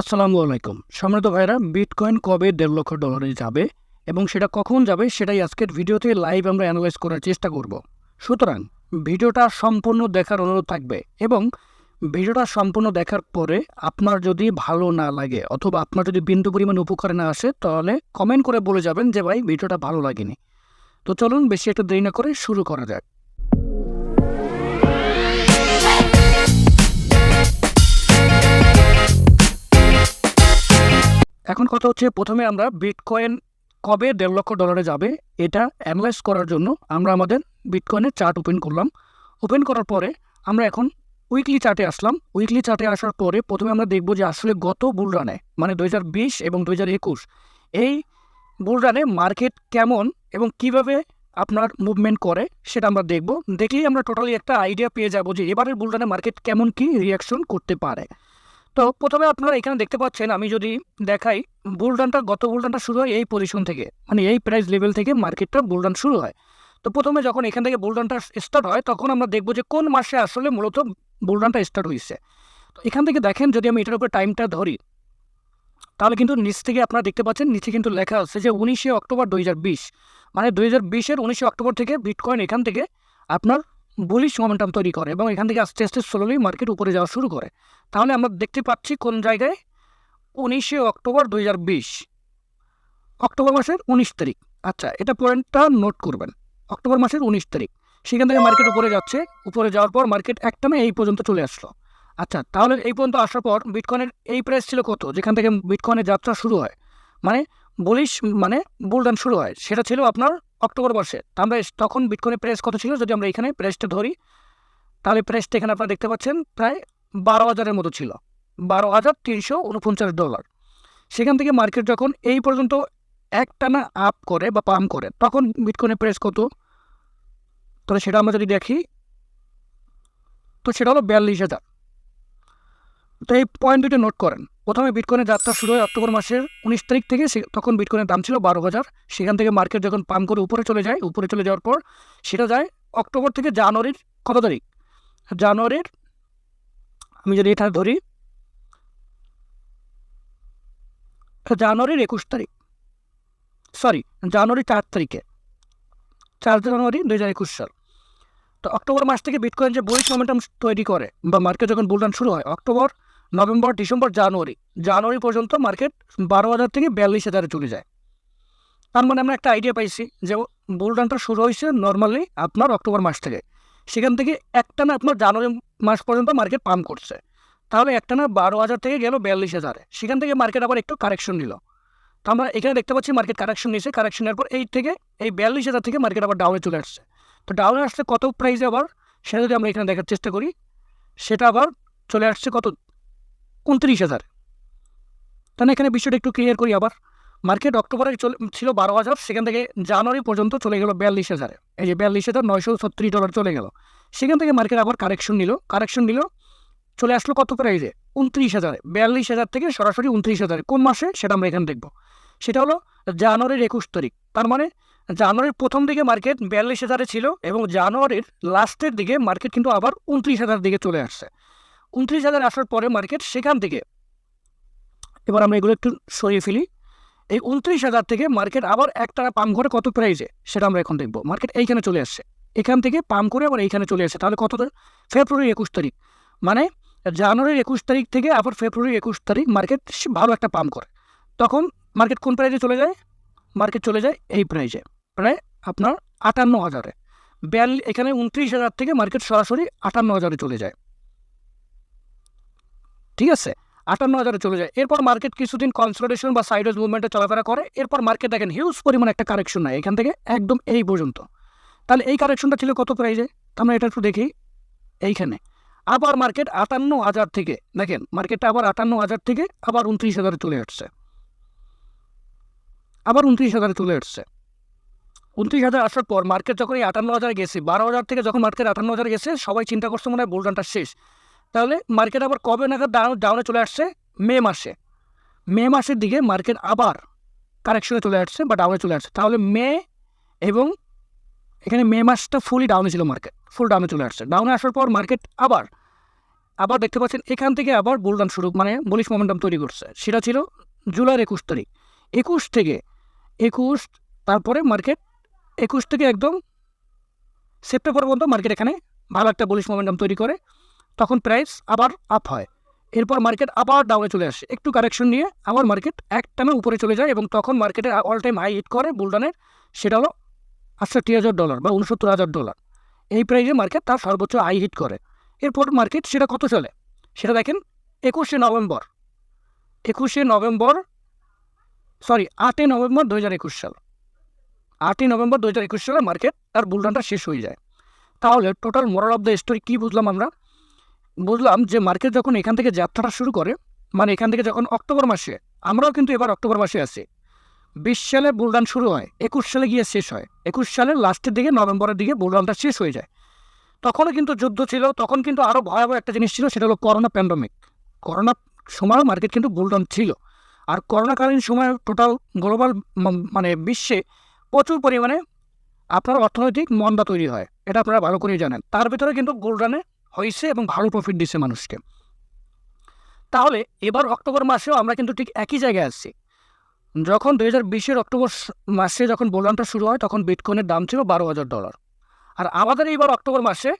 আসসালামু আলাইকুম। সম্মানিত ভাইরা বিটকয়েন কবে দেড় লক্ষ ডলারে যাবে এবং সেটা কখন যাবে সেটাই আজকের ভিডিওতে লাইভ আমরা অ্যানালাইজ করার চেষ্টা করব। সুতরাং ভিডিওটা সম্পূর্ণ দেখার অনুরোধ থাকবে এবং ভিডিওটা সম্পূর্ণ দেখার পরে আপনার যদি ভালো না লাগে অথবা আপনার যদি বিন্দু পরিমাণ উপকারে না আসে, তাহলে কমেন্ট করে বলে যাবেন যে, ভাই, ভিডিওটা ভালো লাগেনি। তো চলুন বেশি একটা দেরি না করে শুরু করা যাক। এখন কথা হচ্ছে প্রথমে আমরা বিটকয়েন কবে দেড় লক্ষ ডলারে যাবে, এটা অ্যানালাইজ করার জন্য আমরা আমাদের বিটকয়েনের চার্ট ওপেন করলাম। ওপেন করার পরে আমরা এখন উইকলি চার্টে আসলাম। উইকলি চার্টে আসার পরে প্রথমে আমরা দেখব যে আসলে গত বুলরানে মানে দু হাজার বিশ এবং দু হাজার একুশ, এই বুলরানে মার্কেট কেমন এবং কীভাবে আপনার মুভমেন্ট করে সেটা আমরা দেখব। দেখলেই আমরা টোটালি একটা আইডিয়া পেয়ে যাব যে এবারের বুলরানে মার্কেট কেমন কি রিয়াকশন করতে পারে। তো প্রথমে আপনারা এখানে দেখতে পাচ্ছেন, আমি যদি দেখাই, বুলডানটা, গত বুলডানটা শুরু হয় এই পজিশন থেকে। মানে এই প্রাইস লেভেল থেকে মার্কেটটা বুলডান শুরু হয়। তো প্রথমে যখন এখান থেকে বুলডানটা স্টার্ট হয়, তখন আমরা দেখব যে কোন মাসে আসলে মূলত বুলডানটা স্টার্ট হয়েছে তো এখান থেকে দেখেন, যদি আমি এটার উপরে টাইমটা ধরি, তাহলে কিন্তু নিচ থেকে আপনারা দেখতে পাচ্ছেন, নিচে কিন্তু লেখা আছে যে উনিশে অক্টোবর দু হাজার বিশ। মানে দুই হাজার বিশের উনিশে অক্টোবর থেকে বিটকয়েন এখান থেকে আপনার বুলিশ মোমেন্টাম তৈরি করে এবং এখান থেকে আস্তে আস্তে স্লোলি মার্কেট উপরে যাওয়া শুরু করে। তাহলে আমরা দেখতে পাচ্ছি কোন জায়গায়? উনিশে অক্টোবর দু হাজার বিশ। অক্টোবর মাসের উনিশ তারিখ। আচ্ছা এটা পয়েন্টটা নোট করবেন। অক্টোবর মাসের উনিশ তারিখ। সেখান থেকে মার্কেট উপরে যাচ্ছে। উপরে যাওয়ার পর মার্কেট একটানা এই পর্যন্ত চলে আসলো। আচ্ছা তাহলে এই পর্যন্ত আসার পর বিটকয়েনের এই প্রাইস ছিল কত? যেখান থেকে বিটকয়েনের যাত্রা শুরু হয়। মানে বলিশ মানে বুলডান শুরু হয়। সেটা ছিল আপনার অক্টোবর মাসে আমরা তখন বিটকয়েনের প্রাইস কত ছিল? যদি আমরা এখানে প্রাইসটা ধরি, তাহলে প্রাইসটা এখানে আপনারা দেখতে পাচ্ছেন, প্রায় বারো হাজারের মতো ছিল। বারো হাজার তিনশো উনপঞ্চাশ ডলার সেখান থেকে মার্কেট যখন এই পর্যন্ত একটানা আপ করে বা পাম্প করে, তখন বিটকয়েনের প্রাইস কত? তাহলে সেটা আমরা যদি দেখি, তো সেটা হলো বিয়াল্লিশ হাজার। তো এই পয়েন্ট দুটো নোট করেন। প্রথমে বিটকয়েনের যাত্রা শুরু হয় অক্টোবর মাসের উনিশ তারিখ থেকে তখন বিটকয়েনের দাম ছিল বারো হাজার। সেখান থেকে মার্কেট যখন পাম করে উপরে চলে যায়, উপরে চলে যাওয়ার পর সেটা যায় অক্টোবর থেকে জানুয়ারির কত তারিখ? জানুয়ারির আমি যদি এটা ধরি, জানুয়ারির একুশ তারিখ। সরি জানুয়ারি চার তারিখে। চার জানুয়ারি দুই হাজার একুশ সাল। তো অক্টোবর মাস থেকে বিটকয়েন যে বই মোমেন্টাম তৈরি করে বা মার্কেট যখন বুলডান শুরু হয়, October November, December, January. January পর্যন্ত মার্কেট বারো হাজার থেকে বিয়াল্লিশ হাজারে চলে যায়। তার মানে আমরা একটা আইডিয়া পাইছি যে বুলডানটা শুরু হয়েছে নর্মালি আপনার অক্টোবর মাস থেকে। সেখান থেকে একটানা আপনার জানুয়ারি মাস পর্যন্ত মার্কেট পাম্প করছে। তাহলে একটানা বারো হাজার থেকে গেল বিয়াল্লিশ হাজারে। সেখান থেকে মার্কেট আবার একটু কারেকশন নিল। তো আমরা এখানে দেখতে পাচ্ছি মার্কেট কারেকশন নিয়েছে। কারেকশনের পর এই থেকে, এই বিয়াল্লিশ হাজার থেকে মার্কেট আবার ডাউনে চলে আসছে। তো ডাউনে আসছে কত প্রাইসে আবার? সেটা যদি আমরা এখানে দেখার চেষ্টা করি, সেটা আবার চলে আসছে কত? উনত্রিশ হাজার। তাহলে এখানে বিষয়টা একটু ক্লিয়ার করি আবার। মার্কেট অক্টোবরে চলে, ছিল বারো হাজার, সেখান থেকে জানুয়ারি পর্যন্ত চলে গেল বিয়াল্লিশ হাজারে। এই যে বিয়াল্লিশ হাজার নয়শো ছত্রিশ ডলার চলে গেল। সেখান থেকে মার্কেট আবার কারেকশন নিল। কারেকশন নিল, চলে আসলো কত প্রাইসে উনত্রিশ হাজারে। বিয়াল্লিশ হাজার থেকে সরাসরি উনত্রিশ হাজারে। কোন মাসে? সেটা আমরা এখানে দেখব। সেটা হলো জানুয়ারির একুশ তারিখ। তার মানে জানুয়ারির প্রথম দিকে মার্কেট বিয়াল্লিশ হাজারে ছিল এবং জানুয়ারির লাস্টের দিকে মার্কেট কিন্তু আবার উনত্রিশ হাজার দিকে চলে আসছে। উনত্রিশ হাজার আসার পরে মার্কেট সেখান থেকে। এবার আমরা এগুলো একটু সরিয়ে ফেলি। এই উনত্রিশ হাজার থেকে মার্কেট আবার একটা পাম্প করে কত প্রাইজে সেটা আমরা এখন দেখব। মার্কেট এইখানে চলে আসছে। এখান থেকে পাম্প করে আবার এইখানে চলে আসছে। তাহলে কত ফেব্রুয়ারি একুশ তারিখ। মানে জানুয়ারির একুশ তারিখ থেকে আবার ফেব্রুয়ারি একুশ তারিখ মার্কেট ভালো একটা পাম্প করে। তখন মার্কেট কোন প্রাইজে চলে যায়? মার্কেট চলে যায় এই প্রাইজে প্রায় আপনার আটান্ন হাজারে। বিয়াল এখানে উনত্রিশ হাজার থেকে মার্কেট সরাসরি আটান্ন হাজারে চলে যায়। ঠিক আছে? আটান্ন হাজারে চলে যায়। এরপর মার্কেট কিছুদিন কনসোলিডেশন বা সাইডওয়েজ মুভমেন্টে চলাফেরা করে। এরপর মার্কেট দেখেন হিউজ পরিমাণ একটা কারেকশন নেয় এখান থেকে একদম এই পর্যন্ত। তাহলে এই কারেকশনটা ছিল কত প্রাইজে আমরা এটা একটু দেখি। এইখানে। আবার মার্কেট আটান্ন হাজার থেকে, দেখেন মার্কেটটা আবার আটান্ন হাজার থেকে আবার উনত্রিশ হাজারে চলে আসছে। আবার উনত্রিশ হাজারে চলে আসছে। উনত্রিশ হাজার আসার পর মার্কেট যখন এই আটান্ন হাজারে গেছে, বারো হাজার থেকে যখন মার্কেট আটান্ন হাজার গেছে, সবাই চিন্তা করছে মনে হয় বুলডানটা শেষ। তাহলে মার্কেট আবার কবে নাগাদ ডাউন ডাউনে চলে আসছে? মে মাসে। মে মাসের দিকে মার্কেট আবার কারেকশনে চলে আসছে বা ডাউনে চলে আসছে। তাহলে মে এবং এখানে মে মাসটা ফুলই ডাউনে ছিল মার্কেট ফুল ডাউনে চলে আসছে। ডাউনে আসার পর মার্কেট আবার আবার দেখতে পাচ্ছেন এখান থেকে আবার বুলডান শুরু মানে বলিশ মোমেন্টাম তৈরি করছে। সেটা ছিল জুলাইয়ের একুশ তারিখ। একুশ থেকে একুশ, তারপরে মার্কেট একুশ থেকে একদম সেপ্টেম্বর পর্যন্ত মার্কেট এখানে ভালো একটা বলিশ মোমেন্টাম তৈরি করে। তখন প্রাইস আবার আপ হয়। এরপর মার্কেট আবার ডাউনে চলে আসে। একটু কারেকশন নিয়ে আবার মার্কেট একটানা উপরে চলে যায় এবং তখন মার্কেটে অল টাইম হাই হিট করে বুলডানের সেটা হলো আটষট্টি হাজার ডলার বা উনসত্তর হাজার ডলার এই প্রাইজে মার্কেট তার সর্বোচ্চ হাই হিট করে। এরপর মার্কেট সেটা কত চলে? সেটা দেখেন একুশে নভেম্বর। একুশে নভেম্বর সরি আটই নভেম্বর দু হাজার একুশ সাল। আটই নভেম্বর দু হাজার একুশ সালে মার্কেট তার বুলডানটা শেষ হয়ে যায়। তাহলে total moral of the story কী বুঝলাম আমরা? বুঝলাম যে মার্কেট যখন এখান থেকে যাত্রাটা শুরু করে মানে এখান থেকে যখন অক্টোবর মাসে, আমরাও কিন্তু এবার অক্টোবর মাসে আছি। বিশ সালে বুলডান শুরু হয়, একুশ সালে গিয়ে শেষ হয়। একুশ সালের লাস্টের দিকে নভেম্বরের দিকে বুলডানটা শেষ হয়ে যায়। তখনও কিন্তু যুদ্ধ ছিল, তখন কিন্তু আরও ভয়াবহ একটা জিনিস ছিল, সেটা হলো করোনা প্যান্ডমিক করোনা সময়ও মার্কেট কিন্তু বুলডান ছিল। আর করোনাকালীন সময় টোটাল গ্লোবাল মানে বিশ্বে প্রচুর পরিমাণে আপনার অর্থনৈতিক মন্দা তৈরি হয়, এটা আপনারা ভালো করেই জানেন। তার ভিতরে কিন্তু গোল্ডানে হয়েছে এবং ভালো প্রফিট দিচ্ছে মানুষকে। তাহলে এবার অক্টোবর মাসেও আমরা কিন্তু ঠিক একই জায়গায় আসছি যখন দুই হাজার বিশের অক্টোবর মাসে যখন বোলানটা শুরু হয়, তখন বিটকয়েনের দাম ছিল বারো হাজার ডলার আর আমাদের এইবার অক্টোবর মাসে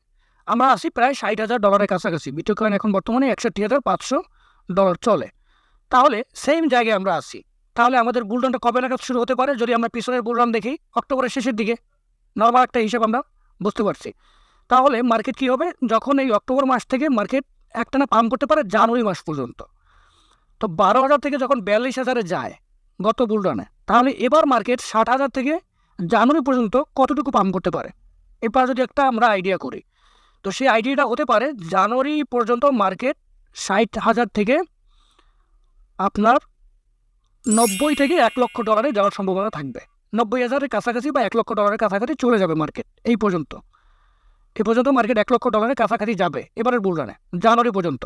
আমরা আসি প্রায় ষাট হাজার ডলারের কাছাকাছি। বিটকয়েন এখন বর্তমানে একষট্টি হাজার পাঁচশো ডলার চলে। তাহলে সেম জায়গায় আমরা আসি তাহলে আমাদের বুলডনটা কবে নাগাদ শুরু হতে পারে, যদি আমরা পিছনের বুলডন দেখি, অক্টোবরের শেষের দিকে। নর্মাল একটা হিসাব আমরা বুঝতে পারছি। তাহলে মার্কেট কী হবে? যখন এই অক্টোবর মাস থেকে মার্কেট একটানা পাম্প করতে পারে জানুয়ারি মাস পর্যন্ত। তো বারো হাজার থেকে যখন বিয়াল্লিশ হাজারে যায় গত বুলডনে তাহলে এবার মার্কেট ষাট হাজার থেকে জানুয়ারি পর্যন্ত কতটুকু পাম্প করতে পারে? এবার যদি একটা আমরা আইডিয়া করি, তো সেই আইডিয়াটা হতে পারে জানুয়ারি পর্যন্ত মার্কেট ষাট হাজার থেকে আপনার নব্বই থেকে এক লক্ষ ডলারে যাওয়ার সম্ভাবনা থাকবে। নব্বই হাজারের কাছাকাছি বা এক লক্ষ ডলারের কাছাকাছি চলে যাবে মার্কেট এই পর্যন্ত। এ পর্যন্ত মার্কেট এক লক্ষ ডলারের কাছাকাছি যাবে, এবারের বুলরানে জানুয়ারি পর্যন্ত।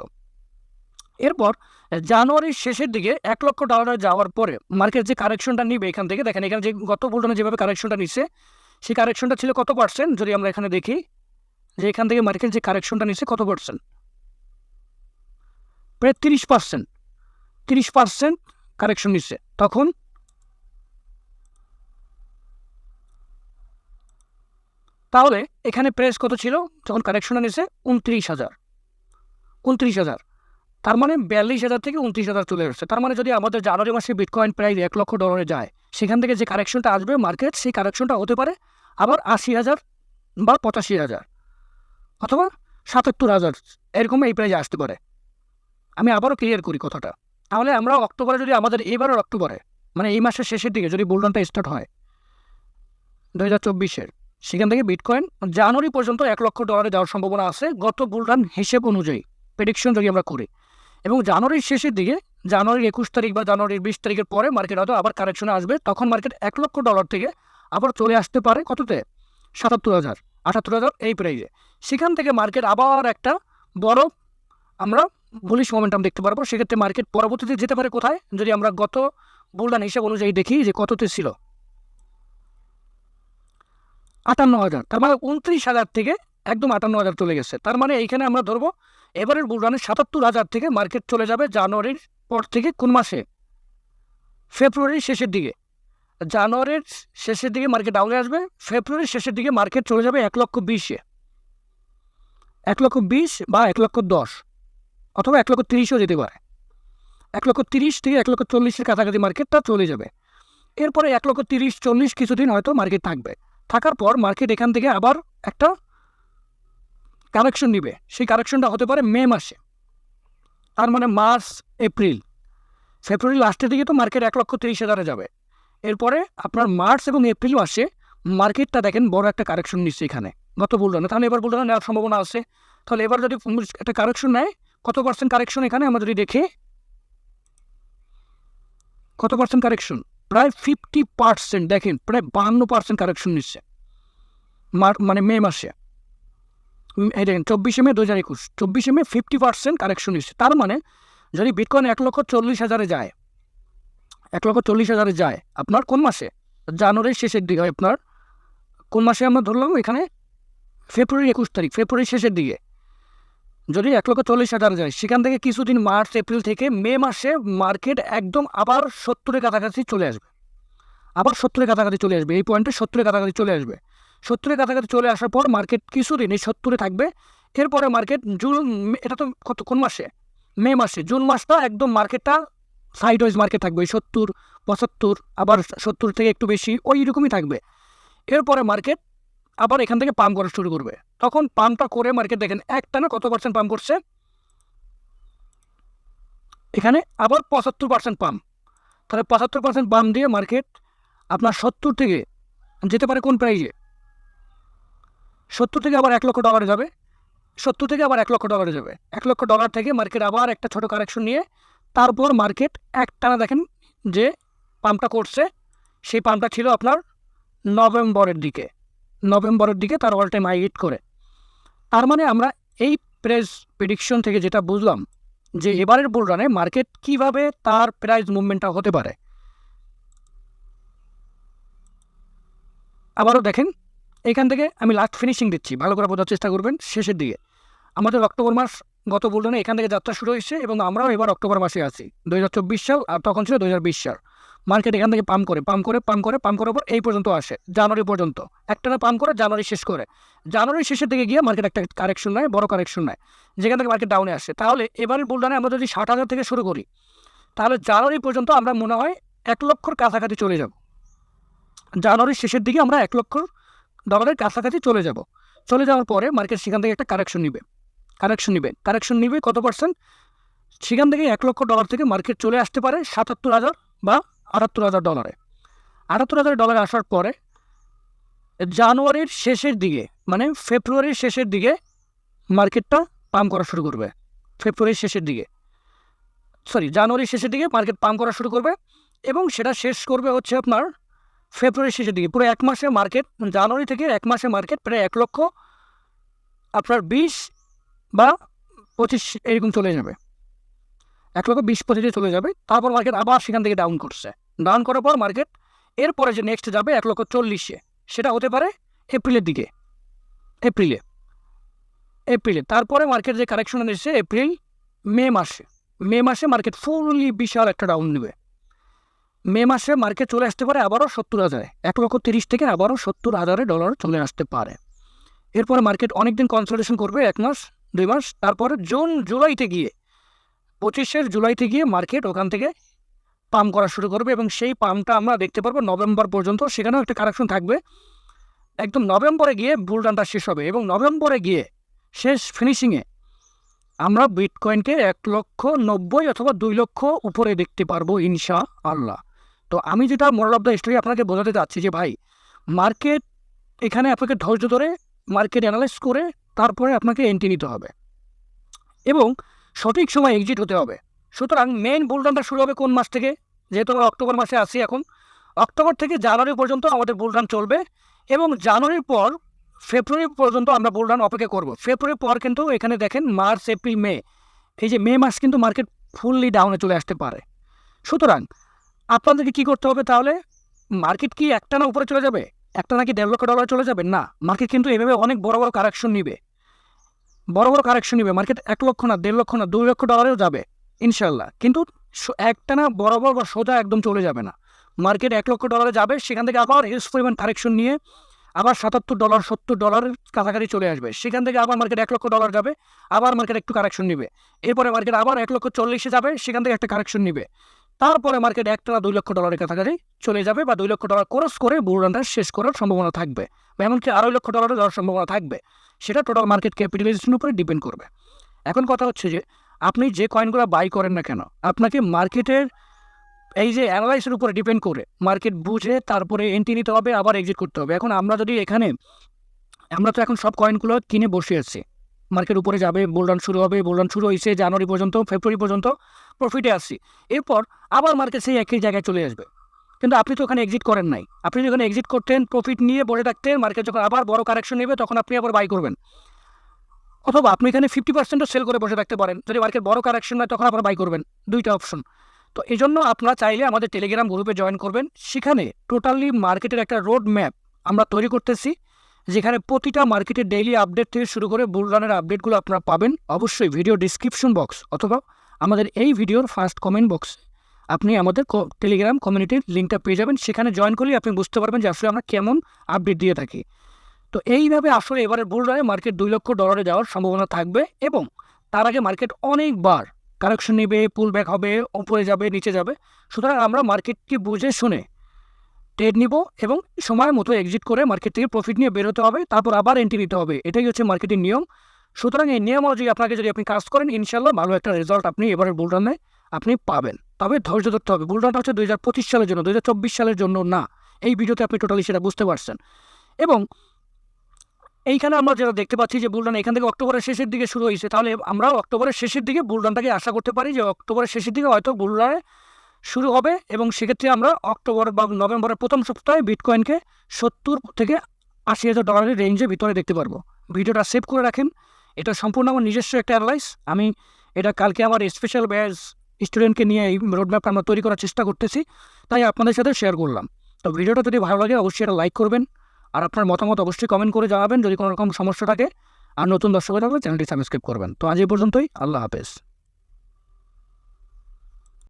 এরপর, জানুয়ারির শেষের দিকে এক লক্ষ ডলারে যাওয়ার পরে মার্কেট যে কারেকশনটা নিবে এখান থেকে, দেখেন এখানে যে গত বুলরানে যেভাবে কারেকশনটা নিচ্ছে সেই কারেকশনটা ছিল কত পার্সেন্ট? যদি আমরা এখানে দেখি, যে এখান থেকে মার্কেট যে কারেকশনটা নিচ্ছে কত পার্সেন্ট? প্রায় তিরিশ পার্সেন্ট তিরিশ পার্সেন্ট কারেকশন নিচ্ছে তখন তাহলে এখানে প্রেস কত ছিল? যখন কারেকশনটা নিচ্ছে উনত্রিশ হাজার। উনত্রিশ হাজার। তার মানে বিয়াল্লিশ হাজার থেকে উনত্রিশ হাজার চলে আসছে তার মানে যদি আমাদের জানুয়ারি মাসে বিটকয়েন প্রাইস এক লক্ষ ডলারে যায়, সেখান থেকে যে কারেকশনটা আসবে মার্কেট সেই কারেকশনটা হতে পারে আবার আশি হাজার বা পঁচাশি হাজার অথবা সাতাত্তর হাজার। এরকম এই প্রাইজে আসতে পারে। আমি আবারও ক্লিয়ার করি কথাটা। তাহলে আমরা অক্টোবরে যদি আমাদের এবারের অক্টোবরে মানে এই মাসের শেষের দিকে যদি বুলডনটা স্টার্ট হয় দু হাজার চব্বিশের সেখান থেকে বিটকয়েন জানুয়ারি পর্যন্ত এক লক্ষ ডলারে যাওয়ার সম্ভাবনা আছে। গত বুলডান হিসেব অনুযায়ী প্রেডিকশন যদি আমরা করি। এবং জানুয়ারির শেষের দিকে, জানুয়ারির একুশ তারিখ বা জানুয়ারির বিশ তারিখের পরে মার্কেট হয়তো আবার কারেকশনে আসবে। তখন মার্কেট এক লক্ষ ডলার থেকে আবার চলে আসতে পারে কততে? সাতাত্তর হাজার। আটাত্তর হাজার এই প্রাইজে সেখান থেকে মার্কেট আবার একটা বড় আমরা বুলিশ মোমেন্টাম দেখতে পারব। সেক্ষেত্রে মার্কেট পরবর্তীতে যেতে পারে কোথায়? যদি আমরা গত বুলডান হিসাব অনুযায়ী দেখি যে কততে ছিল। আটান্ন হাজার তার মানে উনত্রিশ হাজার থেকে একদম আটান্ন হাজার চলে গেছে। তার মানে এইখানে আমরা ধরবো, এবারের বুলডানে সাতাত্তর হাজার থেকে মার্কেট চলে যাবে জানুয়ারির পর থেকে কোন মাসে? ফেব্রুয়ারির শেষের দিকে। জানুয়ারির শেষের দিকে মার্কেট ডাউনে আসবে, ফেব্রুয়ারির শেষের দিকে মার্কেট চলে যাবে এক লক্ষ বিশে এক লক্ষ বিশ বা এক লক্ষ দশ, অথবা এক লক্ষ তিরিশও যেতে পারে। এক লক্ষ তিরিশ থেকে এক লক্ষ চল্লিশের কাছাকাছি মার্কেটটা চলে যাবে। এরপরে এক লক্ষ তিরিশ, চল্লিশ কিছুদিন হয়তো মার্কেট থাকবে। থাকার পর মার্কেট এখান থেকে আবার একটা কারেকশন নিবে। সেই কারেকশনটা হতে পারে মে মাসে। তার মানে মার্চ, এপ্রিল। ফেব্রুয়ারি লাস্টের দিকে তো মার্কেট এক লক্ষ তিরিশ হাজারে যাবে। এরপরে আপনার মার্চ এবং এপ্রিল মাসে মার্কেটটা দেখেন বড় একটা কারেকশন নিচ্ছে এখানে। গত না তাহলে এবার বলল না নেওয়ার সম্ভাবনা আছে। তাহলে এবার যদি একটা কারেকশন নেয়, কত পার্সেন্ট কারেকশন এখানে? আমরা যদি দেখি, কত পার্সেন্ট কারেকশন প্রায় ফিফটি পার্সেন্ট দেখেন, প্রায় বাহান্ন পার্সেন্ট কারেকশন নিচ্ছে। মানে মে মাসে। এই দেখেন, চব্বিশে মে দু হাজার একুশ, চব্বিশে মে ফিফটি পার্সেন্ট কারেকশন নিচ্ছে। তার মানে যদি বিটকয়েন এক লক্ষ চল্লিশ হাজারে যায়, এক লক্ষ চল্লিশ হাজারে যায়, আপনার কোন মাসে? জানুয়ারির শেষের দিকে, আপনার কোন মাসে আমরা ধরলাম, এখানে ফেব্রুয়ারি একুশ তারিখ ফেব্রুয়ারির শেষের দিকে। যদি এক লক্ষ চল্লিশ হাজার যায়, সেখান থেকে কিছুদিন মার্চ, এপ্রিল থেকে মে মাসে মার্কেট একদম আবার সত্তরের কাছাকাছি চলে আসবে। আবার সত্তরের কাছাকাছি চলে আসবে। এই পয়েন্টে সত্তরের কাছাকাছি চলে আসবে। সত্তরের কাছাকাছি চলে আসার পর মার্কেট কিছুদিন এই সত্তরে থাকবে। এরপরে মার্কেট জুন, এটা তো কত, কোন মাসে? মে মাসে। জুন মাসটা একদম মার্কেটটা সাইড ওয়াইজ মার্কেট থাকবে। সত্তর, পঁচাত্তর, আবার সত্তর থেকে একটু বেশি ওই রকমই থাকবে। এরপরে মার্কেট আবার এখান থেকে পাম্প করা শুরু করবে। তখন পাম্পটা করে মার্কেট দেখেন, একটানা কত পার্সেন্ট পাম্প করছে? এখানে আবার পঁচাত্তর পার্সেন্ট পাম্প তাহলে পঁচাত্তর পার্সেন্ট পাম্প দিয়ে মার্কেট আপনার সত্তর থেকে যেতে পারে কোন প্রাইজে সত্তর থেকে আবার এক লক্ষ ডলারে যাবে। সত্তর থেকে আবার এক লক্ষ ডলারে যাবে। এক লক্ষ ডলার থেকে মার্কেট আবার একটা ছোট কারেকশন নিয়ে তারপর মার্কেট একটানা দেখেন যে পাম্পটা করছে। সেই পাম্পটা ছিল আপনার নভেম্বরের দিকে। নভেম্বরের দিকে তার অল টাইম হাই হিট করে। তার মানে আমরা এই প্রেস প্রেডিকশন থেকে যেটা বুঝলাম যে এবারের বুল রানে মার্কেট কীভাবে তার প্রাইস মুভমেন্টটা হতে পারে। আবারও দেখেন, এখান থেকে আমি লাস্ট ফিনিশিং দিচ্ছি। ভালো করে বোঝার চেষ্টা করবেন শেষের দিকে। আমাদের অক্টোবর মাস গত বুলরানে এখান থেকে যাত্রা শুরু হয়েছে এবং আমরাও এবার অক্টোবর মাসে আছি। দু হাজার চব্বিশ সাল আর তখন ছিল দু হাজার বিশ সাল। মার্কেট এখান থেকে পাম্প করে পাম্প করে পাম্প করে, পাম্প করার পর এই পর্যন্ত আসে, জানুয়ারি পর্যন্ত। একটানা পাম্প করে, জানুয়ারি শেষ করে। জানুয়ারি শেষের দিকে গিয়ে মার্কেট একটা কারেকশন নেয়, বড় কারেকশন নেয়। যেখান থেকে মার্কেট ডাউনে আসে। তাহলে এবারের বুলডানে আমরা যদি ষাট হাজার থেকে শুরু করি, তাহলে জানুয়ারি পর্যন্ত আমরা মনে হয় এক লক্ষর কাছাকাছি চলে যাব। জানুয়ারির শেষের দিকে আমরা এক লক্ষ ডলারের কাছাকাছি চলে যাব। চলে যাওয়ার পরে মার্কেট সেখান থেকে একটা কারেকশন নিবে। কারেকশন নিবে। কারেকশন নিবে কত পার্সেন্ট সেখান থেকে এক লক্ষ ডলার থেকে মার্কেট চলে আসতে পারে সাতাত্তর হাজার বা আটাত্তর হাজার ডলারে আটাত্তর হাজার ডলারে আসার পরে জানুয়ারির শেষের দিকে মানে ফেব্রুয়ারির শেষের দিকে মার্কেটটা পাম্প করা শুরু করবে। ফেব্রুয়ারির শেষের দিকে। সরি জানুয়ারির শেষের দিকে মার্কেট পাম্প করা শুরু করবে এবং সেটা শেষ করবে হচ্ছে আপনার ফেব্রুয়ারির শেষের দিকে। পুরো এক মাসে মার্কেট জানুয়ারি থেকে এক মাসে মার্কেট প্রায় এক লক্ষ, আপনার বিশ বা পঁচিশ এরকম চলে যাবে। এক লক্ষ বিশ পঁচিশে চলে যাবে, তারপর মার্কেট আবার সেখান থেকে ডাউন করছে। ডাউন করার পর মার্কেট এরপরে যে নেক্সট যাবে এক লক্ষ চল্লিশে, সেটা হতে পারে এপ্রিলের দিকে। এপ্রিলে এপ্রিলে তারপরে মার্কেট যে কারেকশন এসেছে এপ্রিল মে মাসে। মে মাসে মার্কেট ফুললি বিশাল একটা ডাউন নেবে। মে মাসে মার্কেট চলে আসতে পারে আবারও সত্তর হাজারে। এক লক্ষ তিরিশ থেকে আবারও সত্তর হাজারে ডলার চলে আসতে পারে। এরপরে মার্কেট অনেক দিন কনসালটেশন করবে এক মাস। দুই মাস, তারপরে জুন জুলাইতে গিয়ে, পঁচিশের জুলাইতে গিয়ে মার্কেট ওখান থেকে পাম্প করা শুরু করবে এবং সেই পাম্পটা আমরা দেখতে পারব নভেম্বর পর্যন্ত। সেখানেও একটা কারেকশন থাকবে। একদম নভেম্বরে গিয়ে বুল রানটা শেষ হবে এবং নভেম্বরে গিয়ে শেষ ফিনিশিংয়ে আমরা বিটকয়েনকে এক লক্ষ নব্বই অথবা দুই লক্ষ উপরে দেখতে পারব ইনশা আল্লাহ তো আমি যেটা মোরাল অফ দ্য স্টোরি আপনাকে বোঝাতে চাচ্ছি যে ভাই, মার্কেট এখানে আপনাকে ধৈর্য ধরে মার্কেট অ্যানালাইজ করে তারপরে আপনাকে এন্ট্রি নিতে হবে। এবং সঠিক সময় এক্সিট হতে হবে। সুতরাং মেইন বুলরানটা শুরু হবে কোন মাস থেকে? যেহেতু আমরা অক্টোবর মাসে আছি এখন। অক্টোবর থেকে জানুয়ারি পর্যন্ত আমাদের বুলরান চলবে এবং জানুয়ারির পর ফেব্রুয়ারি পর্যন্ত আমরা বুলরান অপেক্ষা করব। ফেব্রুয়ারির পর কিন্তু এখানে দেখেন মার্চ, এপ্রিল, মে এই যে মে মাস কিন্তু মার্কেট ফুললি ডাউনে চলে আসতে পারে। সুতরাং আপনাদেরকে কী করতে হবে তাহলে? মার্কেট কি একটানা উপরে চলে যাবে? একটা নাকি দেড় লক্ষ ডলার চলে যাবে? না মার্কেট কিন্তু এভাবে অনেক বড় বড় কারেকশন নিবে। বড় বড় কারেকশন নিবে। মার্কেট এক লক্ষ না, দেড় লক্ষ না, দুই লক্ষ ডলারেও যাবে ইনশাল্লাহ কিন্তু একটা না বড় বড় বা সোজা একদম চলে যাবে না। মার্কেট এক লক্ষ ডলারে যাবে, সেখান থেকে আবার হিউজ পরিমাণ কারেকশন নিয়ে আবার সাতাত্তর ডলার সত্তর ডলারের কাছাকাছি চলে আসবে। সেখান থেকে আবার মার্কেট এক লক্ষ ডলার যাবে, আবার মার্কেট একটু কারেকশন নিবে। এরপরে মার্কেট আবার এক লক্ষ চল্লিশে যাবে, সেখান থেকে একটা কারেকশন নিবে। তারপরে মার্কেট একটা দুই লক্ষ ডলারের কাছাকাছি চলে যাবে বা দুই লক্ষ ডলার ক্রস করে বুলরানটা শেষ করার সম্ভাবনা থাকবে বা এমনকি আড়াই লক্ষ ডলারে যাওয়ার সম্ভাবনা থাকবে। সেটা টোটাল মার্কেট ক্যাপিটালাইজেশনের উপরে ডিপেন্ড করবে। এখন কথা হচ্ছে যে, আপনি যে কয়েনগুলো বাই করেন না কেন, আপনাকে মার্কেটের এই যে অ্যানালাইসের উপরে ডিপেন্ড করে মার্কেট বুঝে তারপরে এন্ট্রি নিতে হবে, আবার এক্সিট করতে হবে। এখন আমরা যদি এখানে, আমরা তো এখন সব কয়েনগুলো কিনে বসে আছি। মার্কেট উপরে যাবে বোলডাউন শুরু হবে বোলডাউন শুরু হয়েছে জানুয়ারি পর্যন্ত, ফেব্রুয়ারি পর্যন্ত প্রফিটে আসছি এরপর আবার মার্কেট সেই একই জায়গায় চলে আসবে। কিন্তু আপনি তো ওখানে এক্সিট করেন নাই। আপনি যখন এক্সিট করতেন প্রফিট নিয়ে বলে থাকতেন মার্কেট যখন আবার বড় কারেকশন নেবে, তখন আপনি আবার বাই করবেন। অথবা আপনি এখানে ফিফটি পার্সেন্টও সেল করে বসে থাকতে পারেন। যদি মার্কেট বড় কারেকশন হয়, তখন আবার বাই করবেন। দুইটা অপশন তো এই জন্য আপনারা চাইলে আমাদের টেলিগ্রাম গ্রুপে জয়েন করবেন। সেখানে টোটালি মার্কেটের একটা রোড ম্যাপ আমরা তৈরি করতেছি। যেখানে প্রতিটা মার্কেটের ডেইলি আপডেট থেকে শুরু করে বুলরানের আপডেটগুলো আপনারা পাবেন। অবশ্যই ভিডিও ডিসক্রিপশন বক্স অথবা আমাদের এই ভিডিওর ফার্স্ট কমেন্ট বক্স আপনি আমাদের টেলিগ্রাম কমিউনিটির লিঙ্কটা পেয়ে যাবেন। সেখানে জয়েন করলেই আপনি বুঝতে পারবেন যে আসলে আমরা কেমন আপডেট দিয়ে থাকি। তো এইভাবে আসলে এবারে বুলরানে মার্কেট দুই লক্ষ ডলারে যাওয়ার সম্ভাবনা থাকবে এবং তার আগে মার্কেট অনেকবার কারেকশন নেবে পুল ব্যাক হবে ওপরে যাবে, নিচে যাবে। সুতরাং আমরা মার্কেটকে বুঝে শুনে ট্রেড নিব এবং সময় মতো এক্সিট করে মার্কেট থেকে প্রফিট নিয়ে বেরোতে হবে, তারপর আবার এন্ট্রি নিতে হবে। এটাই হচ্ছে মার্কেটের নিয়ম। সুতরাং এই নিয়ম অনুযায়ী আপনাকে যদি আপনি কাজ করেন ইনশাল্লাহ ভালো একটা রেজাল্ট আপনি এবারের বুলরানে আপনি পাবেন। তবে ধৈর্য ধরতে হবে। বুলরানটা হচ্ছে দুই হাজার পঁচিশ সালের জন্য, দুই হাজার চব্বিশ সালের জন্য না। এই ভিডিওতে আপনি টোটালি সেটা বুঝতে পারছেন। এবং এইখানে আমরা যেটা দেখতে পাচ্ছি যে বুলরান এখান থেকে অক্টোবরের শেষের দিকে শুরু হয়েছে। তাহলে আমরাও অক্টোবরের শেষের দিকে বুলরানটাকে আশা করতে পারি যে অক্টোবরের শেষের দিকে হয়তো বুলরানে শুরু হবে এবং সেক্ষেত্রে আমরা অক্টোবর বা নভেম্বরের প্রথম সপ্তাহে বিটকয়েনকে সত্তর থেকে আশি হাজার ডলারের রেঞ্জের ভিতরে দেখতে পারব। ভিডিওটা সেভ করে রাখেন। এটা সম্পূর্ণ আমার নিজস্ব একটা অ্যানালাইস আমি এটা কালকে আমার স্পেশাল ব্যাচ স্টুডেন্টকে নিয়ে এই রোডম্যাপটা আমরা তৈরি করার চেষ্টা করতেছি। তাই আপনাদের সাথে শেয়ার করলাম। তো ভিডিওটা যদি ভালো লাগে অবশ্যই এটা লাইক করবেন। আর আপনার মতামত অবশ্যই কমেন্ট করে জানাবেন যদি কোনো রকম সমস্যা থাকে। আর নতুন দর্শক থাকলে চ্যানেলটি সাবস্ক্রাইব করবেন। তো আজ এই পর্যন্তই। আল্লাহ হাফেজ।